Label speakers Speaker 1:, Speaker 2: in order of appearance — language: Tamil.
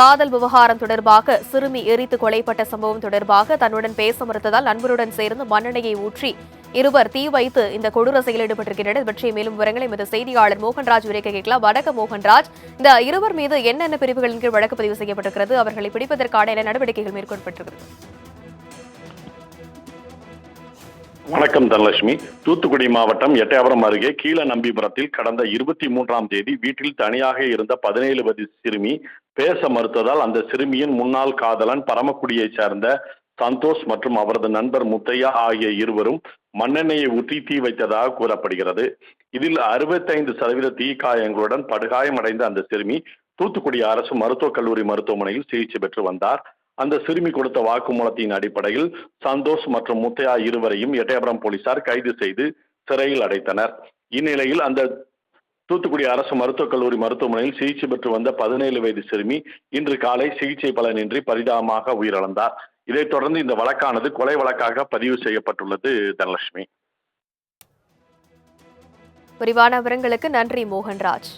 Speaker 1: காதல் விவகாரம் தொடர்பாக சிறுமி எரித்து கொலைப்பட்ட சம்பவம் தொடர்பாக தன்னுடன் பேச மறுத்ததால் நண்பருடன் சேர்ந்து மண்ணெண்ணையை ஊற்றி இருவர் தீ வைத்து இந்த கொடூர செயலில் ஈடுபட்டிருக்கின்றனர். பற்றிய மேலும் விவரங்களை எமது செய்தியாளர் மோகன்ராஜ் உரைக்க கேட்கலாம். வணக்கம் மோகன்ராஜ். இந்த இருவர் மீது என்னென்ன பிரிவுகளின் கீழ் வழக்கு பதிவு செய்யப்பட்டிருக்கிறது? அவர்களை பிடிப்பதற்கான என்ன நடவடிக்கைகள் மேற்கொள்ளப்பட்டிருக்கிறது?
Speaker 2: வணக்கம் தனலட்சுமி. தூத்துக்குடி மாவட்டம் எட்டயபுரம் அருகே கீழ நம்பிபுரத்தில் கடந்த இருபத்தி மூன்றாம் தேதி வீட்டில் தனியாக இருந்த பதினேழு வயது சிறுமி பேச மறுத்ததால் அந்த சிறுமியின் முன்னாள் காதலன் பரமக்குடியைச் சேர்ந்த சந்தோஷ் மற்றும் அவரது நண்பர் முத்தையா ஆகிய இருவரும் மண்ணெண்ணெயை ஊற்றி தீ வைத்ததாக கூறப்படுகிறது. இதில் அறுபத்தைந்து சதவீத தீக்காயங்களுடன் படுகாயமடைந்த அந்த சிறுமி தூத்துக்குடி அரசு மருத்துவக் கல்லூரி மருத்துவமனையில் சிகிச்சை பெற்று வந்தார். அந்த சிறுமி கொடுத்த வாக்குமூலத்தின் அடிப்படையில் சந்தோஷ் மற்றும் முத்தையா இருவரையும் எட்டயபுரம் போலீசார் கைது செய்து சிறையில் அடைத்தனர். இந்நிலையில் அந்த தூத்துக்குடி அரசு மருத்துவக் கல்லூரி மருத்துவமனையில் சிகிச்சை பெற்று வந்த பதினேழு வயது சிறுமி இன்று காலை சிகிச்சை பலனின்றி பரிதாபமாக உயிரிழந்தார். இதைத் தொடர்ந்து இந்த வழக்கானது கொலை வழக்காக பதிவு செய்யப்பட்டுள்ளது தனலட்சுமி.
Speaker 1: விரிவான விவரங்களுக்கு நன்றி மோகன்ராஜ்.